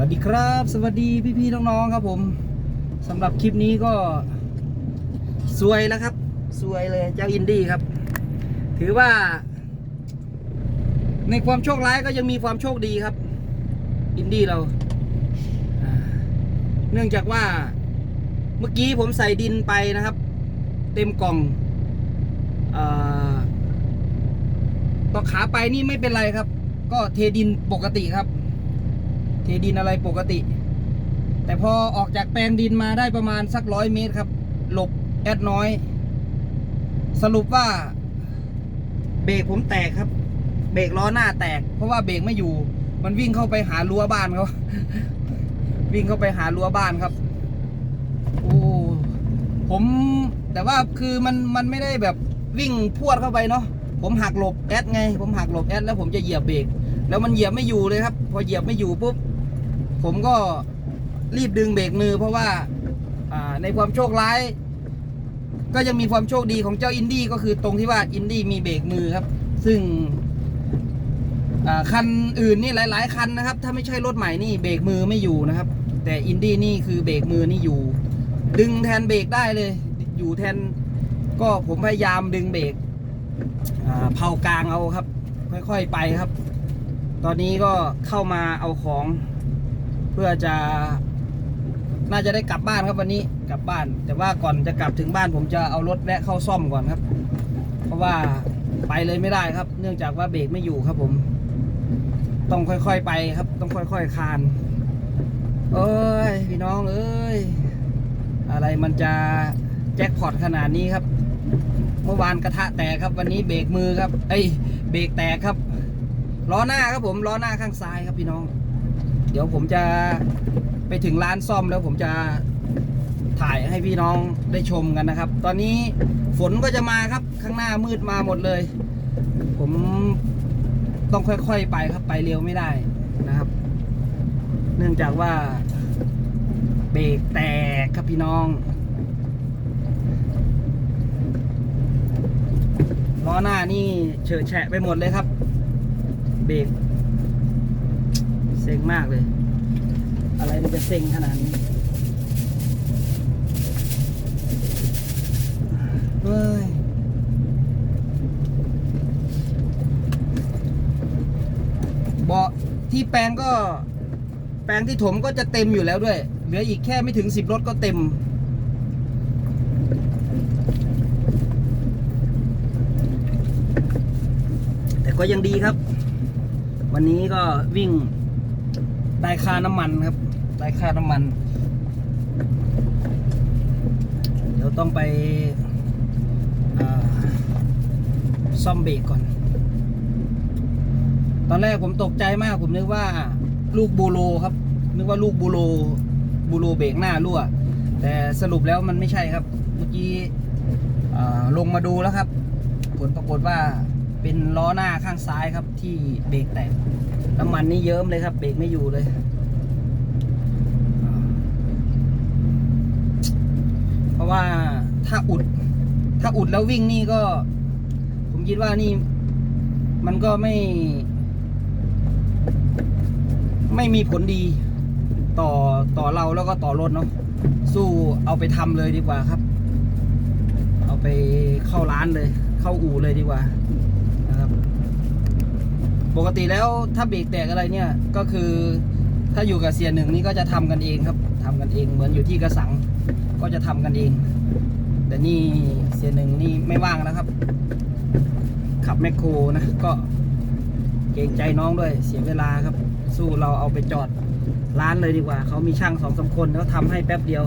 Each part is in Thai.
วัสดีครับ สวัสดีพี่ๆน้องๆครับผมสำหรับคลิปนี้ก็สวยแล้วครับ สวยเลยเจ้าอินดี้ครับ ถือว่า ในความโชคร้ายก็ยังมีความโชคดีครับ อินดี้เรา เนื่องจากว่าเมื่อกี้ผมใส่ดินไปนะครับ เต็มกล่องอต่อขาไปนี่ไม่เป็นไรครับ ก็เทดินปกติครับ เทดินอะไรปกติ แต่พอออกจากแปลงดินมาได้ประมาณสักร้อยเมตรครับ หลบแอดน้อย สรุปว่าเบรกผมแตกครับ เบรกล้อหน้าแตก เพราะว่าเบรกไม่อยู่ มันวิ่งเข้าไปหารั้วบ้านเขาวิ่งเข้าไปหารั้วบ้านครับโอ้ผมแต่ว่าคือมันมันไม่ได้แบบวิ่งพวดเข้าไปเนาะผมหักหลบแอดไง ผมหักหลบแอดแล้วผมจะเหยียบเบรกแล้วมันเหยียบไม่อยู่เลยครับ พอเหยียบไม่อยู่ปุ๊บ ผมก็รีบดึงเบรกมือเพราะว่าในความโชคร้าย ก็ยังมีความโชคดีของเจ้าอินดี้ก็คือตรงที่ว่าอินดี้มีเบรกมือครับ ซึ่งคันอื่นนี่หลาย ๆ คันนะครับ ถ้าไม่ใช่รถใหม่นี่เบรกมือไม่อยู่นะครับ แต่อินดี้นี่คือเบรกมือนี่อยู่ ดึงแทนเบรกได้เลย อยู่แทนก็ผมพยายามดึงเบรกเผากลางเอาครับ ค่อย ๆ ไปครับ ตอนนี้ก็เข้ามาเอาของ เพื่อจะ น่าจะได้กลับบ้านครับวันนี้กลับบ้าน แต่ว่าก่อนจะกลับถึงบ้านผมจะเอารถแวะเข้าซ่อมก่อนครับ เพราะว่าไปเลยไม่ได้ครับ เนื่องจากว่าเบรกไม่อยู่ครับผม ต้องค่อยๆไปครับ ต้องค่อยๆคานเอ้ยพี่น้องเอ้ยอะไรมันจะแจ็คพอตขนาดนี้ครับ เมื่อวานกระทะแตกครับ วันนี้เบรกมือครับ เอ้ยเบรกแตกครับล้อหน้าครับผมล้อหน้าข้างซ้ายครับพี่น้อง ดี๋ยวผมจะไปถึงร้านซ่อมแล้วผมจะถ่ายให้พี่น้องได้ชมกันนะครับ ตอนนี้ฝนก็จะมาครับข้างหน้ามืดมาหมดเลย ผมต้องค่อยๆไปครับไปเร็วไม่ได้นะครับ เนื่องจากว่าเบรกแตกครับพี่น้องล้อหน้านี่เฉอะแฉะไปหมดเลยครับ เบรก เซ็งมากเลย อะไรมันจะเซ็งขนาดนี้เฮ้ยเบาะที่แปลงก็ แปลงที่ถมก็จะเต็มอยู่แล้วด้วย เหลืออีกแค่ไม่ถึงสิบรถก็เต็มแต่ก็ยังดีครับ วันนี้ก็วิ่ง ได้ค่าน้ำมันครับ ได้ค่าน้ำมัน เดี๋ยวต้องไปซ่อมเบรกก่อน ตอนแรกผมตกใจมากผมนึกว่าลูกบูโรครับ นึกว่าลูกบูโรบูโรเบรกหน้ารั่ว แต่สรุปแล้วมันไม่ใช่ครับ เมื่อกี้ลงมาดูแล้วครับ ผลปรากฏว่าเป็นล้อหน้าข้างซ้ายครับที่เบรกแตก น้ำมันนี่เยิ้มเลยครับ เบรกไม่อยู่เลย เพราะว่าถ้าอุด ถ้าอุดแล้ววิ่งนี่ก็ ผมคิดว่านี่ มันก็ไม่ ไม่มีผลดี ต่อต่อเราแล้วก็ต่อรถเนาะสู้เอาไปทำเลยดีกว่าครับ เอาไปเข้าร้านเลย เข้าอู่เลยดีกว่า ปกติแล้วถ้าเบรกแตกอะไรเนี่ยก็คือถ้าอยู่กับเสียหนึ่งนี่ก็จะทำกันเองครับทำกันเองเหมือนอยู่ที่กระสังก็จะทำกันเอง แต่นี่เสียหนึ่งนี่ไม่ว่างแล้วครับ ขับแมคโครนะก็เกรงใจน้องด้วยเสียเวลาครับ สู้เราเอาไปจอดร้านเลยดีกว่า เขามีช่างสองสามคนแล้วทำให้แป๊บเดียว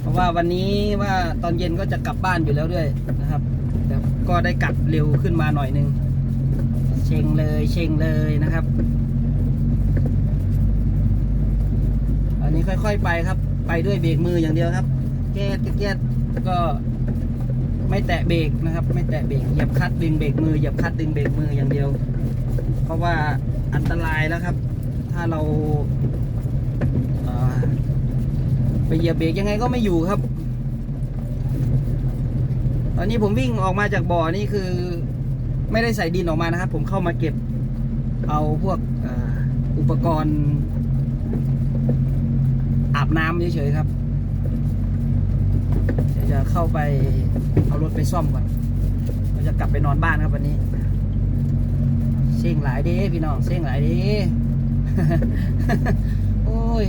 เพราะว่าวันนี้ว่าตอนเย็นก็จะกลับบ้านอยู่แล้วด้วยนะครับ ก็ได้กลับเร็วขึ้นมาหน่อยหนึง เชงเลยเชงเลยนะครับ อันนี้ค่อยๆไปครับ ไปด้วยเบรกมืออย่างเดียวครับแก๊สแก๊สก็ไม่แตะเบรกนะครับ ไม่แตะเบรกเหยียบคัดดึงเบรกมือเหยียบคัดดึงเบรกมืออย่างเดียว เพราะว่าอันตรายแล้วครับ ถ้าเราไปเหยียบเบรกยังไงก็ไม่อยู่ครับ อนนี้ผมวิ่งออกมาจากบ่อนี่คือ ไม่ได้ใส่ดินออกมานะครับ ผมเข้ามาเก็บเอาพวกอ,อุปกรณ์ อาบน้ำเฉยๆครับเดี๋ยวจะเข้าไปเอารถไปซ่อมก่อนเราจะกลับไปนอนบ้านครับวันนี้เสียงหลายด้พี่น้องเสียงหลายด้โอ้ย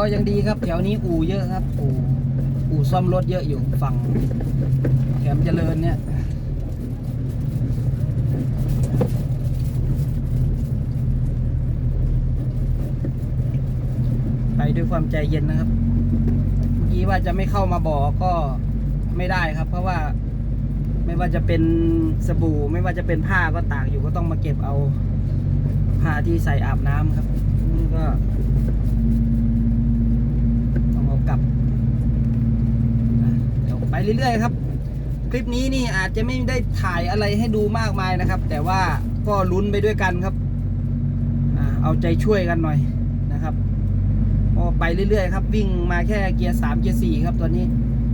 ก็ยังดีครับ แถวนี้อู่เยอะครับ อู่อู่ซ่อมรถเยอะอยู่ฝั่งแถมเจริญเนี่ยไปด้วยความใจเย็นนะครับเมื่อกี้ว่าจะไม่เข้ามาบ่อก็ไม่ได้ครับ เพราะว่าไม่ว่าจะเป็นสบู่ ไม่ว่าจะเป็นผ้าก็ตากอยู่ก็ต้องมาเก็บเอาผ้าที่ใส่อาบน้ำครับนี่ก็ ต้องเอากลับนะ เดี๋ยวไปเรื่อยๆครับ คลิปนี้นี่อาจจะไม่ได้ถ่ายอะไรให้ดูมากมายนะครับ แต่ว่าก็ลุ้นไปด้วยกันครับอเอาใจช่วยกันหน่อยนะครับก็ไปเรื่อยๆครับ วิ่งมาแค่เกียร์สามเกียร์สี่ครับตัวนี้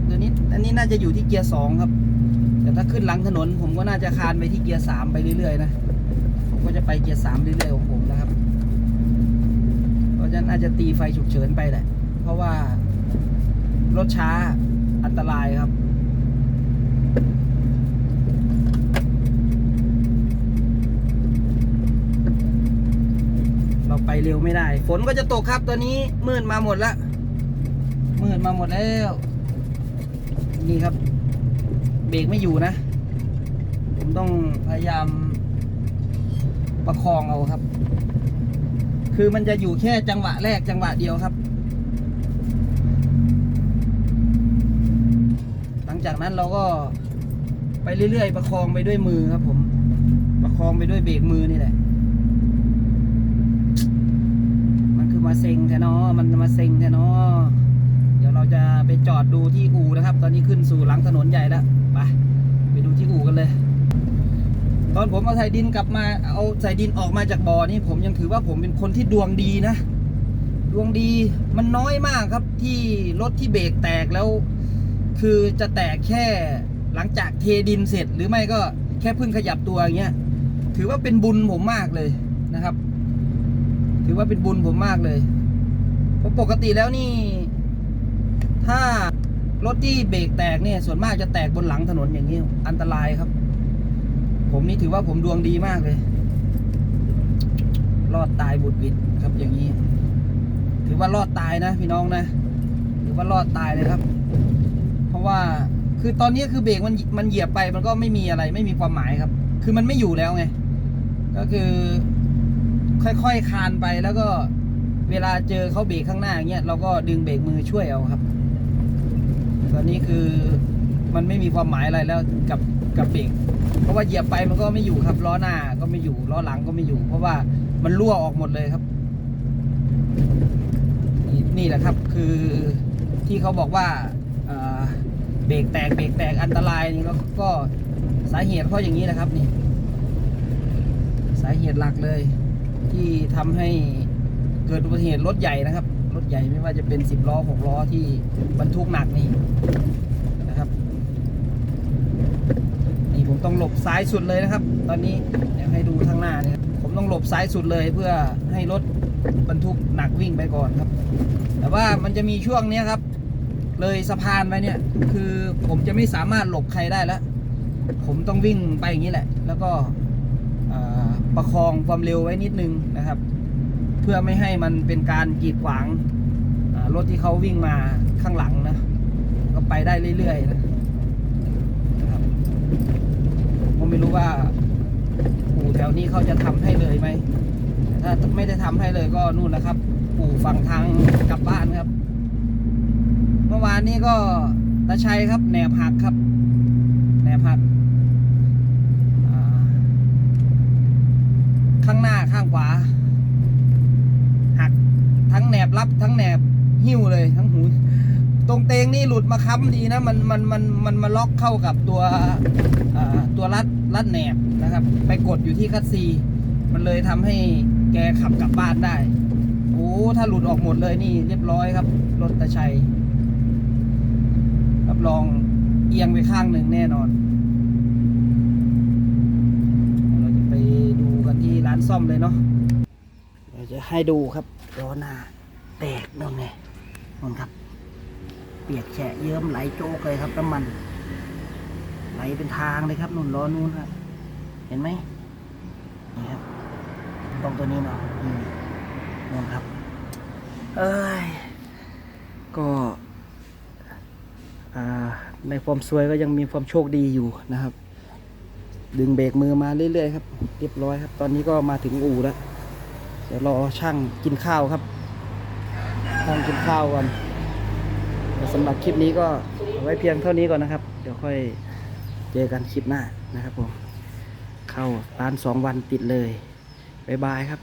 ตัวนี้อันนี้น่าจะอยู่ที่เกียร์สองครับ แต่ถ้าขึ้นหลังถนน ผมก็น่าจะคานไปที่เกียร์สามไปเรื่อยๆนะผมก็จะไปเกียร์สามเรื่อยๆของผมนะครับเพราะฉะนั้นอาจจะตีไฟฉุกเฉินไปแหละเพราะว่ารถช้า อันตรายครับเราไปเร็วไม่ได้ ฝนก็จะตกครับตอนนี้มืดมาหมดแล้วมืดมาหมดแล้ว นี่ครับ เบรกไม่อยู่นะ ผมต้องพยายามประคองเอาครับ คือมันจะอยู่แค่จังหวะแรกจังหวะเดียวครับ หลัง จากนั้นเราก็ไปเรื่อยๆ ประคองไปด้วยมือครับ ผม ประคองไปด้วยเบรกมือนี่แหละ มันคือมาเซ็งแท้เนอมันมาเซ็งแท้เนอเดี๋ยวเราจะไปจอดดูที่อู่นะครับ ตอนนี้ขึ้นสู่หลังถนนใหญ่แล้วไปไปดูที่อู่กันเลย ตอนผมเอาใส่ดินกลับมาเอาใส่ดินออกมาจากบ่อนี่ผมยังถือว่าผมเป็นคนที่ดวงดีนะดวงดีมันน้อยมากครับที่รถที่เบรกแตกแล้ว คือจะแตกแค่หลังจากเทดินเสร็จหรือไม่ก็แค่เพิ่งขยับตัวอย่างเงี้ยถือว่าเป็นบุญผมมากเลยนะครับ ถือว่าเป็นบุญผมมากเลยเพราะปกติแล้วนี่ ถ้ารถที่เบรกแตกเนี่ยส่วนมากจะแตกบนหลังถนนอย่างนี้อันตรายครับ ผมนี่ถือว่าผมดวงดีมากเลย รอดตายบุดบิดครับอย่างนี้ ถือว่ารอดตายนะพี่น้องนะ ถือว่ารอดตายเลยครับ เพราะว่าคือตอนนี้คือเบรกมันมันเหยียบไปมันก็ไม่มีอะไรไม่มีความหมายครับ คือมันไม่อยู่แล้วไง ก็คือ ค่อยๆคลานไปแล้วก็เวลาเจอเขาเบรกข้างหน้าอย่างเงี้ยเราก็ดึงเบรกมือช่วยเอาครับ ตอนนี้คือมันไม่มีความหมายอะไรแล้วกับกับเบรกเพราะว่าเหยียบไปมันก็ไม่อยู่ครับล้อหน้าก็ไม่อยู่ล้อหลังก็ไม่อยู่ เพราะว่ามันรั่วออกหมดเลยครับ นี่แหละครับคือที่เขาบอกว่า เบรกแตกเบรกแตกอันตรายนี่ก็ก็สาเหตุเพราะอย่างนี้นะครับนี่สาเหตุหลักเลย ที่ทำให้เกิดอุบัติเหตุรถใหญ่นะครับรถใหญ่ไม่ว่าจะเป็นสิบล้อหกล้อที่บรรทุกหนักนี่นะครับนี่ผมต้องหลบซ้ายสุดเลยนะครับ ตอนนี้เดี๋ยวให้ดูข้างหน้าเนี่ยผมต้องหลบซ้ายสุดเลยเพื่อให้รถบรรทุกหนักวิ่งไปก่อนครับ แต่ว่ามันจะมีช่วงเนี้ยครับ เลยสะพานไปเนี่ย คือผมจะไม่สามารถหลบใครได้แล้ว ผมต้องวิ่งไปอย่างนี้แหละ แล้วก็ประคองความเร็วไว้นิดนึงนะครับ เพื่อไม่ให้มันเป็นการกีดขวางรถที่เขาวิ่งมาข้างหลังนะ ก็ไปได้เรื่อยๆนะนะครับผมไม่รู้ว่าอู่แถวนี้เขาจะทำให้เลยไหมถ้าไม่ได้ทำให้เลยก็นู่นแหละครับ อู่ฝั่งทางกลับบ้านครับ มื่อวานนี้ก็ตาชัยครับแหนบหักครับแหนบหักข้างหน้าข้างขวา หักทั้งแหนบรับทั้งแหนบหิ้วเลยทั้งหู ตรงเตงนี่หลุดมาค้ำดีนะ มันมันมันมันมาล็อกเข้ากับตัวตัวรัดรัดแหนบนะครับ ไปกดอยู่ที่คัสซี มันเลยทำให้แกขับกลับบ้านได้ โอ้ ถ้าหลุดออกหมดเลยนี่เรียบร้อยครับ รถตะชัย รองเอียงไปข้างหนึ่งแน่นอน เราจะไปดูกันที่ร้านซ่อมเลยเนาะเราจะให้ดูครับล้อหน้าแตกนั่นไงนั่นครับ เปียกแฉะเยิ้มไหลโจกเลยครับน้ำมัน ไหลเป็นทางเลยครับนุ่นล้อนู้นครับเห็นไหมนี่ครับตรงตัวนี้เนาะมนู่นครับ เอ้ยก็ ในความสวยก็ยังมีความโชคดีอยู่นะครับ ดึงเบรกมือมาเรื่อยๆครับ เรียบร้อยครับ ตอนนี้ก็มาถึงอู่แล้วเดี๋ยวรอช่างกินข้าวครับช่างกินข้าวก่อนสำหรับคลิปนี้ก็เอาไว้เพียงเท่านี้ก่อนนะครับ เดี๋ยวค่อยเจอกันคลิปหน้านะครับผมเข้าร้านสองวันติดเลยบ๊ายบายครับ